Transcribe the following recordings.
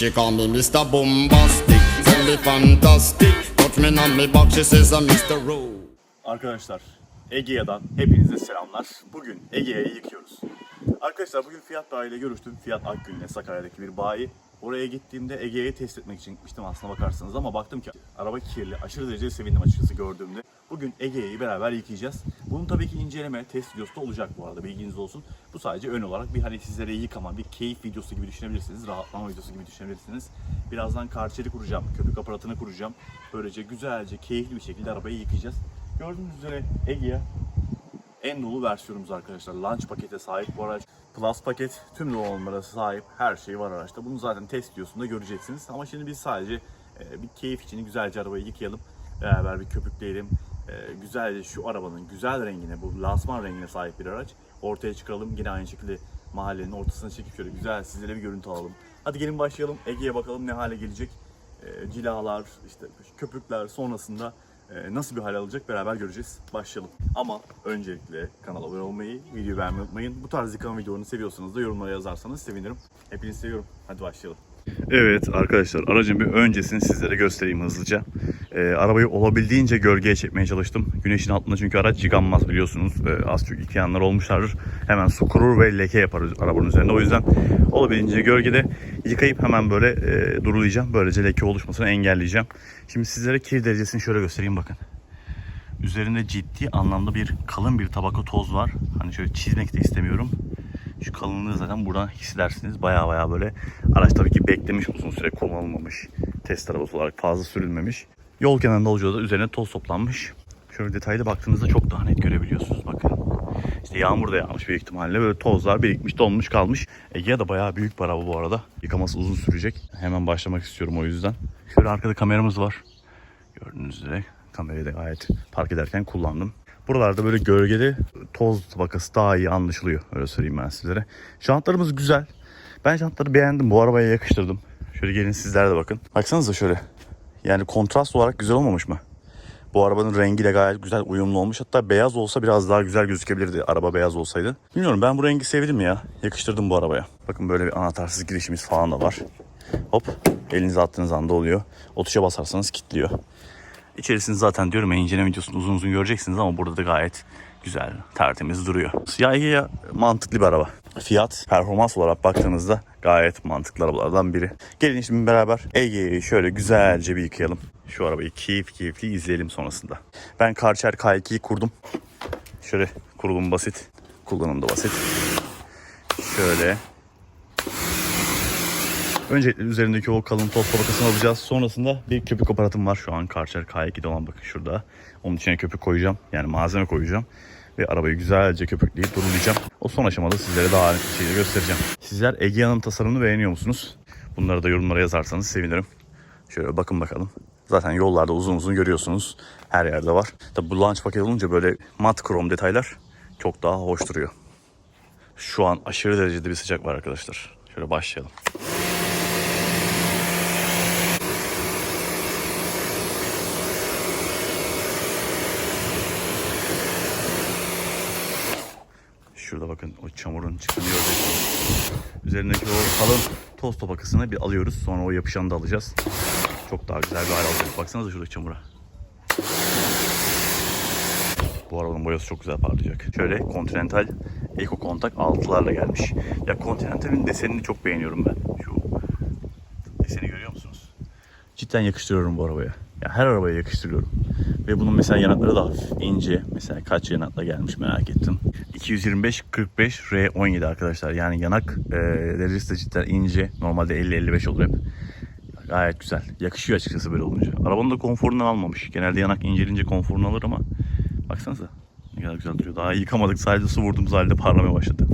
She call me Mr. Bombastic, tell me fantastic. Touch me on me back, she says I'm Mr. Rowe. Arkadaşlar Egea'dan hepinize selamlar. Bugün Egea'yı yıkıyoruz. Arkadaşlar bugün Fiat Bayi ile görüştüm. Fiat Akgün'le Sakarya'daki bir bayi. Oraya gittiğimde Egea'yı test etmek için gitmiştim aslına bakarsanız ama baktım ki araba kirli. Aşırı derecede sevindim açıkçası gördüğümde. Bugün Egea'yı beraber yıkayacağız. Bunun tabii ki inceleme, test videosu da olacak bu arada bilginiz olsun. Bu sadece ön olarak bir hani sizlere yıkama, bir keyif videosu gibi düşünebilirsiniz. Rahatlama videosu gibi düşünebilirsiniz. Birazdan karçeli kuracağım, köpük aparatını kuracağım. Böylece güzelce, keyifli bir şekilde arabayı yıkayacağız. Gördüğünüz üzere Egea en dolu versiyonumuz arkadaşlar. Launch pakete sahip bu araç. Plus paket tüm donanımlara sahip her şey var araçta. Bunu zaten test videosunda göreceksiniz. Ama şimdi biz sadece e, bir keyif için güzelce arabayı yıkayalım. Beraber bir köpükleyelim. E, güzelce şu arabanın güzel rengine, bu lansman rengine sahip bir araç. Ortaya çıkaralım. Yine aynı şekilde mahallenin ortasına çekip şöyle güzel sizlere bir görüntü alalım. Hadi gelin başlayalım. Ege'ye bakalım ne hale gelecek. E, cilalar, işte köpükler sonrasında nasıl bir hal alacak beraber göreceğiz. Başlayalım. Ama öncelikle kanala abone olmayı, videoyu beğenmeyi unutmayın. Bu tarz yıkama videolarını seviyorsanız da yorumlara yazarsanız sevinirim. Hepinizi seviyorum. Hadi başlayalım. Evet arkadaşlar aracın bir öncesini sizlere göstereyim hızlıca. Ee, arabayı olabildiğince gölgeye çekmeye çalıştım. Güneşin altında çünkü araç yıkanmaz biliyorsunuz. Ee, az çok yıkayanlar olmuşlardır. Hemen su kurur ve leke yapar arabanın üzerinde. O yüzden olabildiğince gölgede yıkayıp hemen böyle e, durulayacağım. Böylece leke oluşmasını engelleyeceğim. Şimdi sizlere kir derecesini şöyle göstereyim bakın. Üzerinde ciddi anlamda bir kalın bir tabaka toz var. Hani şöyle çizmek de istemiyorum. Şu kalınlığı zaten buradan hissedersiniz. Baya baya böyle araç tabii ki beklemiş uzun süre kullanılmamış. Test arabası olarak fazla sürülmemiş. Yol kenarında olacağı da üzerine toz toplanmış. Şöyle detaylı baktığınızda çok daha net görebiliyorsunuz bakın. İşte yağmur da yağmış büyük ihtimalle böyle tozlar birikmiş donmuş kalmış. Egea da bayağı büyük bir araba bu arada. Yıkaması uzun sürecek. Hemen başlamak istiyorum o yüzden. Şöyle arkada kameramız var. Gördüğünüz üzere kamerayı da gayet park ederken kullandım. Buralarda böyle gölgede toz tabakası daha iyi anlaşılıyor. Öyle söyleyeyim ben sizlere. Jantlarımız güzel. Ben jantları beğendim. Bu arabaya yakıştırdım. Şöyle gelin sizler de bakın. Baksanıza şöyle. Yani kontrast olarak güzel olmamış mı? Bu arabanın rengiyle gayet güzel uyumlu olmuş. Hatta beyaz olsa biraz daha güzel gözükebilirdi araba beyaz olsaydı. Bilmiyorum ben bu rengi sevdim ya. Yakıştırdım bu arabaya. Bakın böyle bir anahtarsız girişimiz falan da var. Hop elinize attığınız anda oluyor. O tuşa basarsanız kilitliyor. İçerisini zaten diyorum ya inceleme videosunu uzun uzun göreceksiniz ama burada da gayet güzel, tertemiz duruyor. Ya Egea mantıklı bir araba. Fiyat, performans olarak baktığınızda gayet mantıklı arabalardan biri. Gelin şimdi beraber Egea'yı şöyle güzelce bir yıkayalım. Şu arabayı keyif keyifli izleyelim sonrasında. Ben Karcher K2'yi kurdum. Şöyle kurulum basit, kullanım da basit. Şöyle Öncelikle üzerindeki o kalın toz tabakasını alacağız. Sonrasında bir köpük aparatım var şu an Karcher K2'de olan bakın şurada. Onun içine köpük koyacağım. Yani malzeme koyacağım. Ve arabayı güzelce köpükleyip durulayacağım. O son aşamada sizlere daha net bir şekilde göstereceğim. Sizler Egea'nın tasarımını beğeniyor musunuz? Bunları da yorumlara yazarsanız sevinirim. Şöyle bakın bakalım. Zaten yollarda uzun uzun görüyorsunuz. Her yerde var. Tabi bu launch paket olunca böyle mat krom detaylar çok daha hoş duruyor. Şu an aşırı derecede bir sıcak var arkadaşlar. Şöyle başlayalım. Şurada bakın o çamurun çıktığını. Üzerindeki o kalın toz tabakasını bir alıyoruz. Sonra o yapışanı da alacağız. Çok daha güzel bir hal alacak. Baksanıza şuradaki çamura. Bu arabanın boyası çok güzel parlayacak. Şöyle Continental Eco Kontak 6'larla gelmiş. Ya Continental'in desenini çok beğeniyorum ben. Şu deseni görüyor musunuz? Cidden yakıştırıyorum bu arabaya. Ya her arabaya yakıştırıyorum. Ve bunun mesela yanakları da hafif ince. Mesela kaç yanakla gelmiş merak ettim. 225 45 R17 arkadaşlar. Yani yanak e, derecesi de cidden ince. Normalde 50-55 olur hep. Gayet güzel. Yakışıyor açıkçası böyle olunca. Arabanın da konforundan almamış. Genelde yanak incelince konforunu alır ama baksanıza ne kadar güzel duruyor. Daha yıkamadık sadece su vurduğumuz halde parlamaya başladı.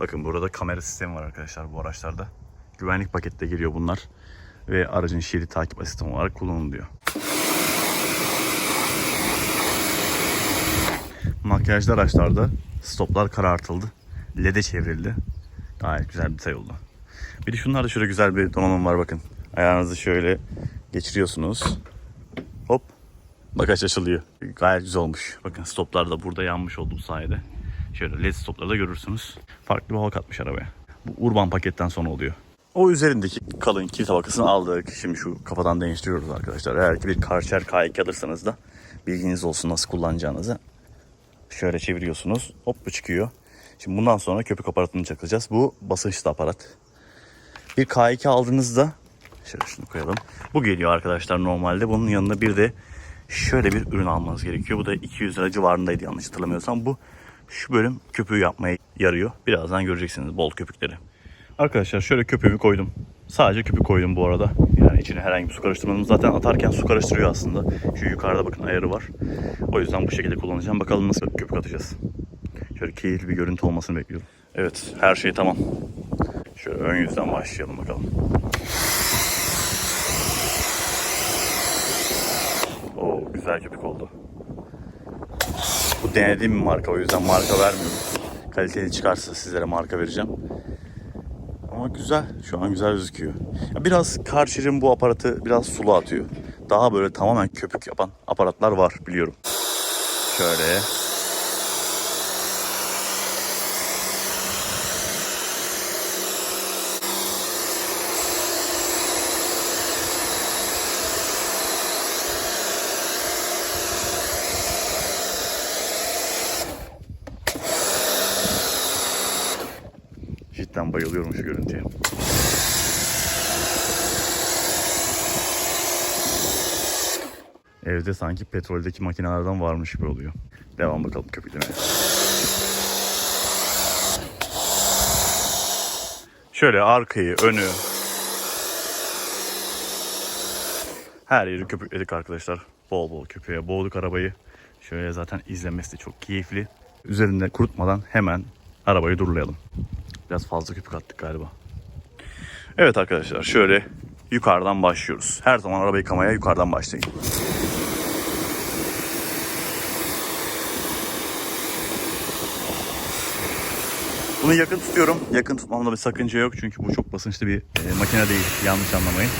Bakın burada kamera sistemi var arkadaşlar bu araçlarda. Güvenlik pakette geliyor bunlar. Ve aracın şerit takip asistanı olarak kullanılıyor. Makyajlı araçlarda stoplar karartıldı. LED'e çevrildi. Gayet güzel bir detay oldu. Bir de şunlarda şöyle güzel bir donanım var bakın. Ayağınızı şöyle geçiriyorsunuz. Hop. Bagaj açılıyor. Gayet güzel olmuş. Bakın stoplar da burada yanmış oldu bu sayede. Şöyle led stopları da görürsünüz. Farklı bir hava katmış arabaya. Bu urban paketten sonra oluyor. O üzerindeki kalın kil tabakasını aldık. Şimdi şu kafadan değiştiriyoruz arkadaşlar. Eğer ki bir Karcher K2 alırsanız da bilginiz olsun nasıl kullanacağınızı. Şöyle çeviriyorsunuz. Hop bu çıkıyor. Şimdi bundan sonra köpük aparatını çakacağız. Bu basınçlı aparat. Bir K2 aldığınızda şöyle şunu koyalım. Bu geliyor arkadaşlar normalde. Bunun yanında bir de şöyle bir ürün almanız gerekiyor. Bu da 200 lira civarındaydı yanlış hatırlamıyorsam. Bu şu bölüm köpüğü yapmaya yarıyor. Birazdan göreceksiniz bol köpükleri. Arkadaşlar şöyle köpüğümü koydum. Sadece köpük koydum bu arada. Yani içine herhangi bir su karıştırmadım. Zaten atarken su karıştırıyor aslında. Şu yukarıda bakın ayarı var. O yüzden bu şekilde kullanacağım. Bakalım nasıl köpük atacağız. Şöyle keyifli bir görüntü olmasını bekliyorum. Evet her şey tamam. Şöyle ön yüzden başlayalım bakalım. Oo güzel köpük oldu. Denediğim marka o yüzden marka vermiyorum. Kaliteli çıkarsa sizlere marka vereceğim. Ama güzel. Şu an güzel gözüküyor. Biraz Karcher'in bu aparatı biraz sulu atıyor. Daha böyle tamamen köpük yapan aparatlar var biliyorum. Şöyle. Cidden bayılıyorum şu görüntüye. Evde sanki petroldeki makinelerden varmış gibi oluyor. Devam bakalım köpüklemeye. Şöyle arkayı, önü. Her yeri köpükledik arkadaşlar. Bol bol köpüğe boğduk arabayı. Şöyle zaten izlemesi de çok keyifli. Üzerinde kurutmadan hemen arabayı durlayalım. Biraz fazla köpük attık galiba. Evet arkadaşlar şöyle yukarıdan başlıyoruz. Her zaman araba yıkamaya yukarıdan başlayın. Bunu yakın tutuyorum. Yakın tutmamda bir sakınca yok çünkü bu çok basınçlı bir e, makine değil. Yanlış anlamayın.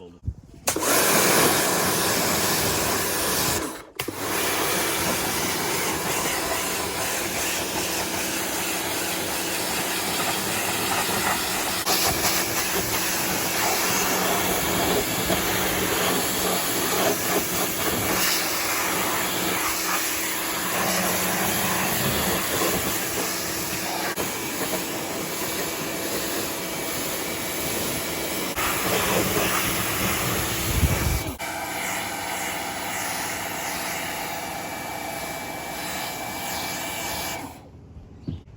Oldu.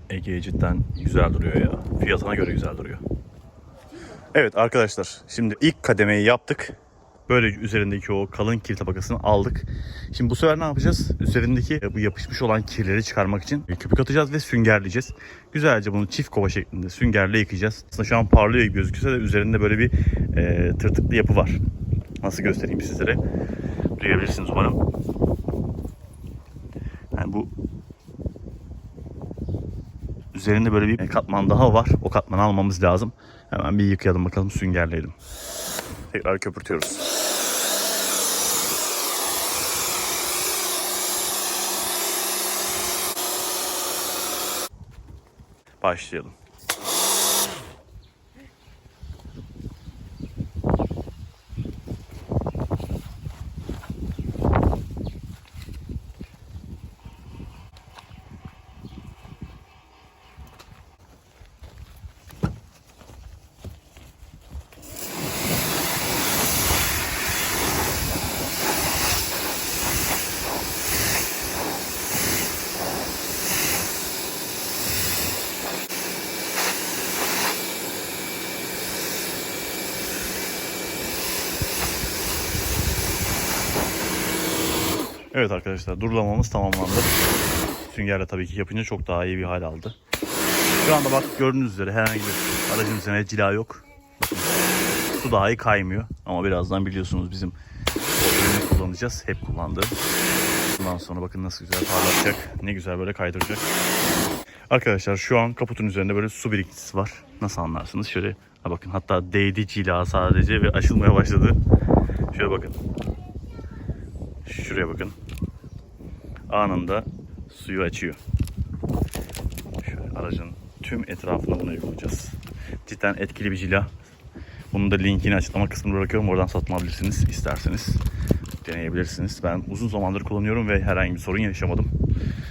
Ege cidden güzel duruyor ya. Fiyatına göre güzel duruyor. Evet arkadaşlar şimdi ilk kademeyi yaptık. Böyle üzerindeki o kalın kir tabakasını aldık. Şimdi bu sefer ne yapacağız? Üzerindeki e, bu yapışmış olan kirleri çıkarmak için köpük atacağız ve süngerleyeceğiz. Güzelce bunu çift kova şeklinde süngerle yıkayacağız. Aslında şu an parlıyor gibi gözükse de üzerinde böyle bir e, tırtıklı yapı var. Nasıl göstereyim sizlere? Duyabilirsiniz umarım. Yani bu Üzerinde böyle bir katman daha var. O katmanı almamız lazım. Hemen bir yıkayalım bakalım süngerleyelim. Tekrar köpürtüyoruz. Başlayalım. Evet arkadaşlar durulamamız tamamlandı. Süngerle tabii ki yapınca çok daha iyi bir hal aldı. Şu anda bak gördüğünüz üzere herhangi bir aracın üzerine cila yok. Su dahi kaymıyor. Ama birazdan biliyorsunuz bizim kullanacağız. Hep kullandığım. Bundan sonra bakın nasıl güzel parlatacak. Ne güzel böyle kaydıracak. Arkadaşlar şu an kaputun üzerinde böyle su birikintisi var. Nasıl anlarsınız? Şöyle ha bakın hatta değdi cila sadece ve aşılmaya başladı. Şöyle bakın. Şuraya bakın. Anında suyu açıyor. Şöyle aracın tüm etrafına bunu uygulayacağız. Cidden etkili bir cila. Bunun da linkini açıklama kısmına bırakıyorum. Oradan satın alabilirsiniz isterseniz. Deneyebilirsiniz. Ben uzun zamandır kullanıyorum ve herhangi bir sorun yaşamadım.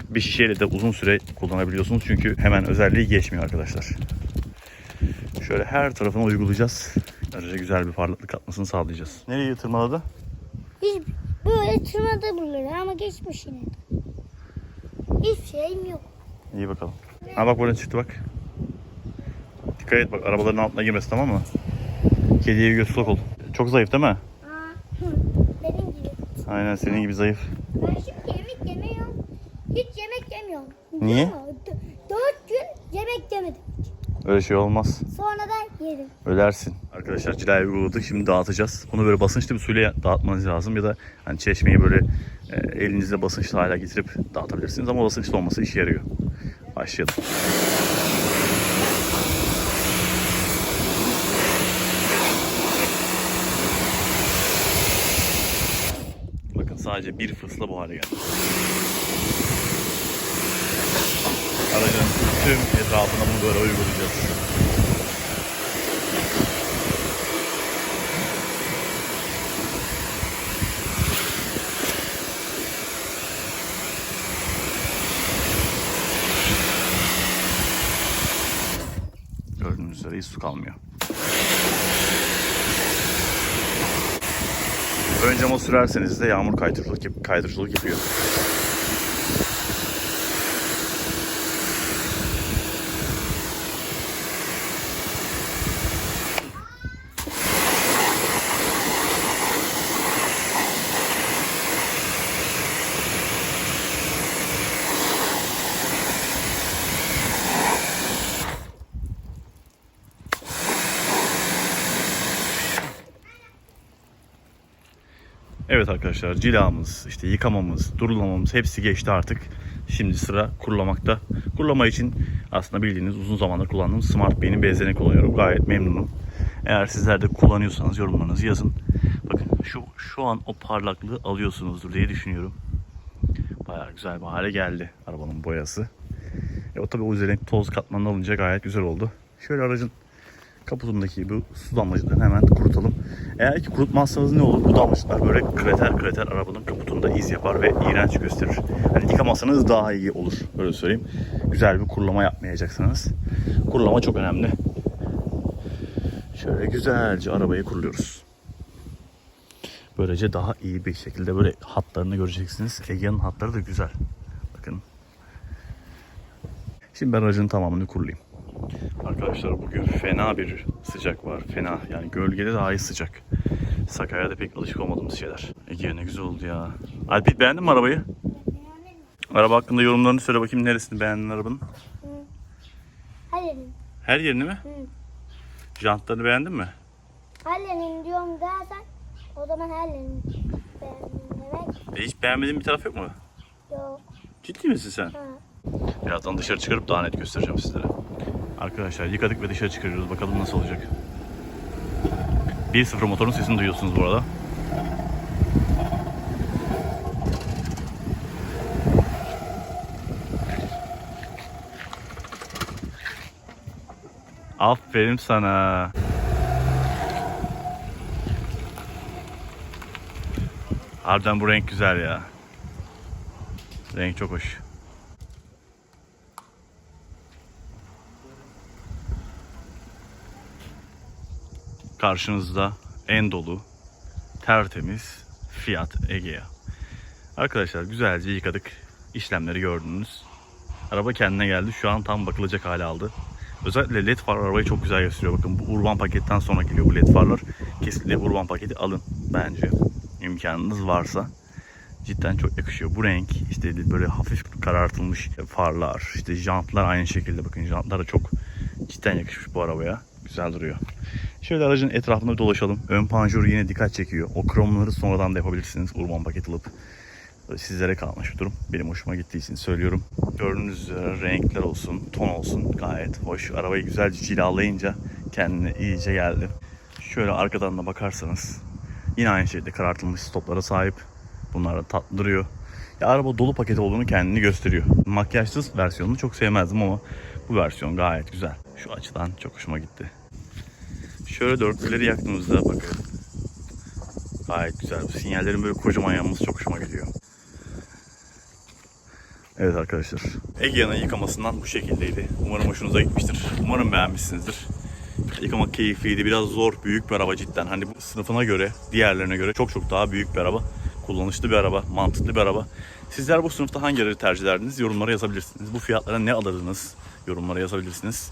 Bir şişeyle de uzun süre kullanabiliyorsunuz. Çünkü hemen özelliği geçmiyor arkadaşlar. Şöyle her tarafına uygulayacağız. Araca güzel bir parlaklık atmasını sağlayacağız. Nereye tırmaladı? Hiç böyle tırmada bulur ama geçmiş yine. Hiçbir şeyim yok. İyi bakalım. Ha bak burada çıktı bak. Dikkat et bak arabaların altına girmesin tamam mı? Kediye göz kulak ol. Çok zayıf değil mi? Aa, benim gibi. Aynen senin gibi zayıf. Ben şimdi yemek yemiyorum. Hiç yemek yemiyorum. Niye? Dört gün yemek yemedim. Öyle şey olmaz. Sonra da yedim. Ölersin. Arkadaşlar cilayı uyguladık. Şimdi dağıtacağız. Bunu böyle basınçlı bir suyla dağıtmanız lazım. Ya da hani çeşmeyi böyle e, elinizle basınçlı hale getirip dağıtabilirsiniz. Ama basınçlı olması işe yarıyor. Başlayalım. Bakın sadece bir fısla bu hale geldi. Aracın tüm etrafına bunu böyle uygulayacağız. Gördüğünüz üzere hiç su kalmıyor. Ön cama sürerseniz de yağmur kaydırıcılık, kaydırıcılık yapıyor. Evet arkadaşlar cilamız, işte yıkamamız, durulamamız hepsi geçti artık. Şimdi sıra kurulamakta. Kurulama için aslında bildiğiniz uzun zamandır kullandığım Smart B'nin bezlerini kullanıyorum. Gayet memnunum. Eğer sizler de kullanıyorsanız yorumlarınızı yazın. Bakın şu şu an o parlaklığı alıyorsunuzdur diye düşünüyorum. Bayağı güzel bir hale geldi arabanın boyası. E, o tabi o üzerine toz katmanını alınca gayet güzel oldu. Şöyle aracın kaputundaki bu su damlacıklarını hemen kurutalım. Eğer ki kurutmazsanız ne olur? Bu damlacıklar böyle kreter kreter arabanın kaputunda iz yapar ve iğrenç gösterir. Hani yıkamazsanız daha iyi olur. Öyle söyleyeyim. Güzel bir kurulama yapmayacaksınız. Kurulama çok önemli. Şöyle güzelce arabayı kuruluyoruz. Böylece daha iyi bir şekilde böyle hatlarını göreceksiniz. Ege'nin hatları da güzel. Bakın. Şimdi ben aracın tamamını kurulayım. Arkadaşlar bugün fena bir sıcak var. Fena yani gölgede dahi sıcak. Sakarya'da pek alışık olmadığımız şeyler. Ege ne güzel oldu ya. Alpit beğendin mi arabayı? Araba hakkında yorumlarını söyle bakayım neresini beğendin arabanın? Hallenin. Her yerini mi? Hı. Jantlarını beğendin mi? Hallenin diyorum dersen o zaman hallenin. Beğendim demek E, hiç beğenmediğin bir taraf yok mu? yok. Ciddi misin sen? Ha. Birazdan dışarı çıkarıp daha net göstereceğim sizlere. Arkadaşlar yıkadık ve dışarı çıkarıyoruz. Bakalım nasıl olacak. 1.0 motorun sesini duyuyorsunuz bu arada. Aferin sana. Harbiden bu renk güzel ya. Renk çok hoş. Karşınızda en dolu, tertemiz Fiat Egea. Arkadaşlar güzelce yıkadık. İşlemleri gördünüz. Araba kendine geldi. Şu an tam bakılacak hale aldı. Özellikle led far arabayı çok güzel gösteriyor. Bakın bu urban paketten sonra geliyor bu led farlar. Kesinlikle urban paketi alın bence. imkanınız varsa. cidden çok yakışıyor. Bu renk işte böyle hafif karartılmış farlar, işte jantlar aynı şekilde bakın jantlar da çok cidden yakışmış bu arabaya. Güzel duruyor. Şöyle aracın etrafında dolaşalım. Ön panjur yine dikkat çekiyor. O kromları sonradan da yapabilirsiniz. Urban paket alıp sizlere kalmış bir durum. Benim hoşuma gittiği için söylüyorum. Gördüğünüz üzere renkler olsun, ton olsun gayet hoş. Arabayı güzelce cilalayınca kendine iyice geldi. Şöyle arkadan da bakarsanız yine aynı şekilde karartılmış stoplara sahip. Bunlar da tatlı duruyor. Ya araba dolu paket olduğunu kendini gösteriyor. Makyajsız versiyonunu çok sevmezdim ama bu versiyon gayet güzel. Şu açıdan çok hoşuma gitti. Şöyle dörtlüleri yaktığımızda bakın. Gayet güzel. Bu sinyallerin böyle kocaman yanması çok hoşuma gidiyor. Evet arkadaşlar. Egea'nın yıkamasından bu şekildeydi. Umarım hoşunuza gitmiştir. Umarım beğenmişsinizdir. Yıkamak keyifliydi. Biraz zor, büyük bir araba cidden. Hani bu sınıfına göre, diğerlerine göre çok çok daha büyük bir araba. Kullanışlı bir araba, mantıklı bir araba. Sizler bu sınıfta hangileri tercih ederdiniz? Yorumlara yazabilirsiniz. Bu fiyatlara ne alırdınız? Yorumlara yazabilirsiniz.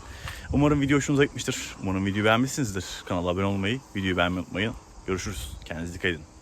Umarım video hoşunuza gitmiştir. Umarım videoyu beğenmişsinizdir. Kanala abone olmayı, videoyu beğenmeyi unutmayın. Görüşürüz. Kendinize dikkat edin.